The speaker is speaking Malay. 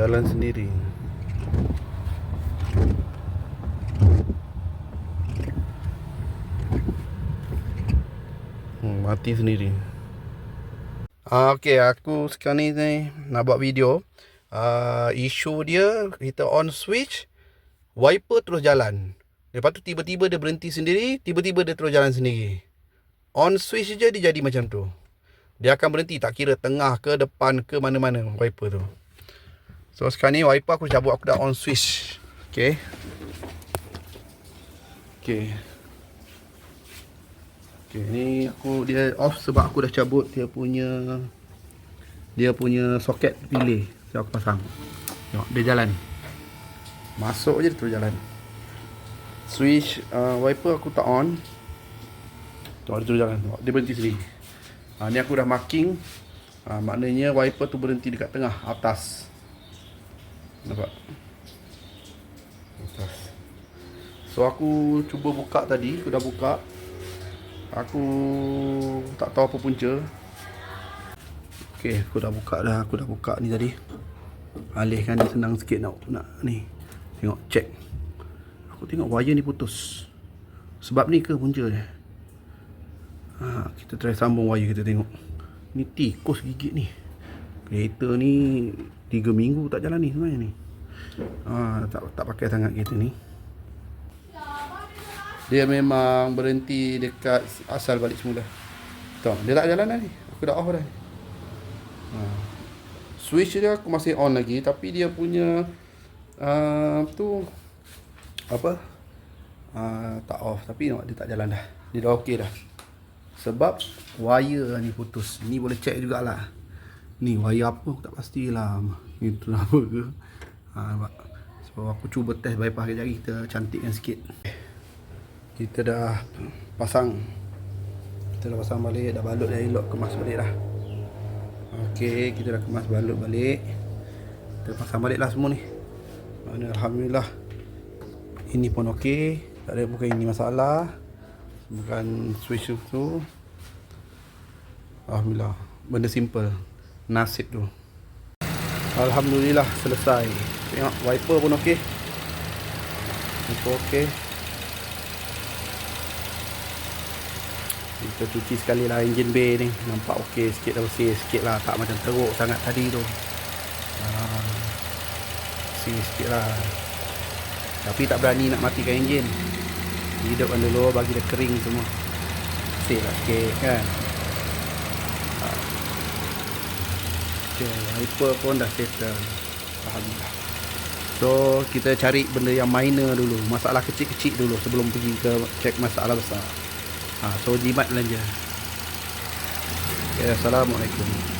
Jalan sendiri hmm, Mati sendiri Ah, okay, aku sekarang ni, ni nak buat video. Uh, isu dia kita on switch, wiper terus jalan. Lepas tu tiba-tiba dia berhenti sendiri, tiba-tiba dia terus jalan sendiri. On switch je dia jadi macam tu. Dia akan berhenti tak kira tengah ke depan ke mana-mana wiper tu. So sekarang ni wiper aku cabut aku dah on switch. Okay. Okay. Okay, ni aku dia off sebab aku dah cabut dia punya dia punya soket pilih. So aku pasang. Tengok dia jalan. Masuk je terus jalan. Switch uh, wiper aku tak on. Tengok dia terus jalan. Tengok, dia berhenti sendiri. Ha, ni aku dah marking. Ha, maknanya wiper tu berhenti dekat tengah atas. Nampak? Atas. So aku cuba buka tadi, aku dah buka. Aku tak tahu apa punca. Okey, aku dah buka dah. Aku dah buka ni tadi. Alihkan dia senang sikit nak nak ni. Tengok check. Aku tengok wire ni putus. Sebab ni ke punca dia? Ha, kita try sambung wire kita tengok. Ni tikus gigit ni. Kereta ni 3 minggu tak jalan ni sebenarnya ni. Ha, tak tak pakai sangat kereta ni dia memang berhenti dekat asal balik semula. Tahu, dia tak jalan ni. Aku dah off dah. Ha. Switch dia aku masih on lagi tapi dia punya uh, tu apa? Uh, tak off tapi nampak dia tak jalan dah. Dia dah okey dah. Sebab wire ni putus. Ni boleh check jugalah. Ni wire apa? Aku tak pastilah. Itu apa ke? Ha, nampak. Sebab aku cuba test bypass kejap lagi kita cantikkan sikit. Kita dah pasang. Kita dah pasang balik dah balut dah elok kemas balik dah. Ok kita dah kemas balut balik. Kita pasang balik lah semua ni. Alhamdulillah. Ini pun ok tak ada bukan ini masalah. Bukan switch tu. Alhamdulillah. Benda simple nasib tu. Alhamdulillah selesai. Tengok wiper pun ok wiper ok kita cuci sekali lah engine bay ni. Nampak okey sikit dah bersih sikit lah. Tak macam teruk sangat tadi tu. Uh, bersih sikit lah. Tapi tak berani nak matikan engine hidupkan dulu bagi dia kering semua. Bersih lah sikit kan ok wiper pun dah settle Alhamdulillah. So kita cari benda yang minor dulu Masalah kecil-kecil dulu Sebelum pergi ke check masalah besar. Ha, So jimat belanja. Okay, Assalamualaikum